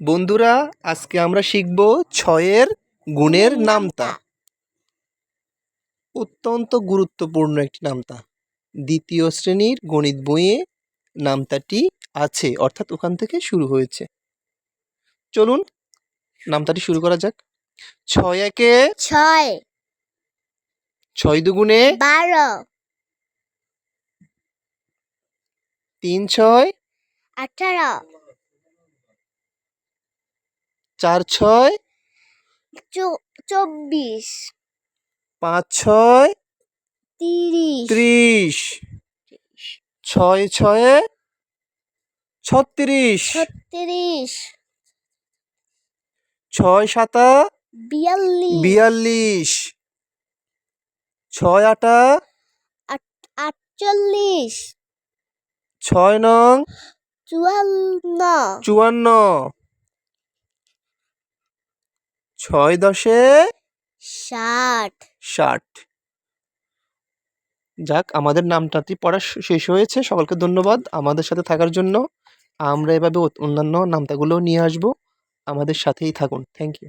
বন্ধুরা আজকে আমরা শিখব ছয়ের গুণের নামতা। অত্যন্ত গুরুত্বপূর্ণ একটি নামতা। দ্বিতীয় শ্রেণির গণিত বইয়ে নামতাটি আছে অর্থাৎ ওখান থেকে শুরু হয়েছে। চলুন নামতাটি শুরু করা যাক। ছয় একে ছয়। ছয় দুগুণে বারো। তিন ছয় আঠারো। চার ছয় চব্বিশ। পাঁচ ছয় তিরিশ। ত্রিশ। ছয় ছয়ে ছত্রিশ। ছত্রিশ। ছয় সাতা বিয়াল্লিশ। বিয়াল্লিশ। ছয় আটা আটচল্লিশ। ছয় নং চুয়ান্ন। চুয়ান্ন। ছয় দশে ষাট। ষাট। যাক আমাদের নামটাটি পড়া শেষ হয়েছে। সকলকে ধন্যবাদ আমাদের সাথে থাকার জন্য। আমরা এভাবে অন্যান্য নামতাগুলোও নিয়ে আসব। আমাদের সাথেই থাকুন। Thank you